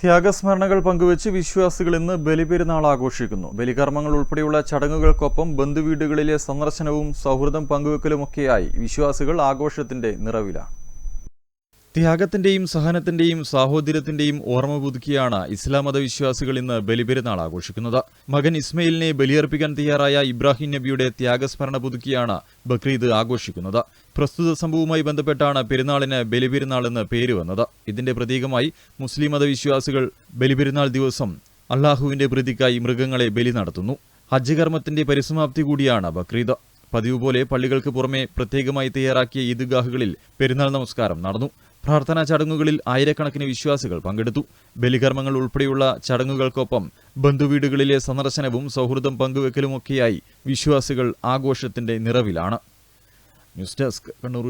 ത്യാഗസ്മരണകൾ പങ്കുവച്ച് വിശ്വാസികൾ ഇന്ന് ബലിപെരുന്നാൾ ആഘോഷിക്കുന്നു. ബലികർമ്മങ്ങൾ ഉൾപ്പെടെയുള്ള ചടങ്ങുകൾക്കൊപ്പം ബന്ധുവീടുകളിലെ സന്ദർശനവും സൗഹൃദം പങ്കുവെക്കലുമൊക്കെയായി വിശ്വാസികൾ ആഘോഷത്തിന്റെ നിറവിലാണ്. ത്യാഗത്തിന്റെയും സഹനത്തിന്റെയും സാഹോദര്യത്തിന്റെയും ഓർമ്മ പുതുക്കിയാണ് ഇസ്ലാം മതവിശ്വാസികൾ ഇന്ന് ബലിപെരുന്നാൾ ആഘോഷിക്കുന്നത്. മകൻ ഇസ്മയിലിനെ ബലിയർപ്പിക്കാൻ തയ്യാറായ ഇബ്രാഹിം നബിയുടെ ത്യാഗസ്മരണ പുതുക്കിയാണ് ബക്രീദ് ആഘോഷിക്കുന്നത്. പ്രസ്തുത സംഭവവുമായി ബന്ധപ്പെട്ടാണ് പെരുന്നാളിന് ബലിപെരുന്നാൾ എന്ന് പേര് വന്നത്. ഇതിന്റെ പ്രതീകമായി മുസ്ലിം മതവിശ്വാസികൾ ബലിപെരുന്നാൾ ദിവസം അള്ളാഹുവിന്റെ പ്രീതിക്കായി മൃഗങ്ങളെ ബലി നടത്തുന്നു. ഹജ്ജ് കർമ്മത്തിന്റെ പരിസമാപ്തി കൂടിയാണ് ബക്രീദ്. പതിവ് പോലെ പള്ളികൾക്ക് പുറമെ പ്രത്യേകമായി തയ്യാറാക്കിയ ഈദ്ഗാഹുകളിൽ പെരുന്നാൾ നമസ്കാരം നടന്നു. പ്രാർത്ഥനാ ചടങ്ങുകളിൽ ആയിരക്കണക്കിന് വിശ്വാസികൾ പങ്കെടുത്തു. ബലികർമ്മങ്ങൾ ഉൾപ്പെടെയുള്ള ചടങ്ങുകൾക്കൊപ്പം ബന്ധുവീടുകളിലെ സന്ദർശനവും സൗഹൃദം പങ്കുവെക്കലുമൊക്കെയായി വിശ്വാസികൾ ആഘോഷത്തിന്റെ നിറവിലാണ്. News desk Kannur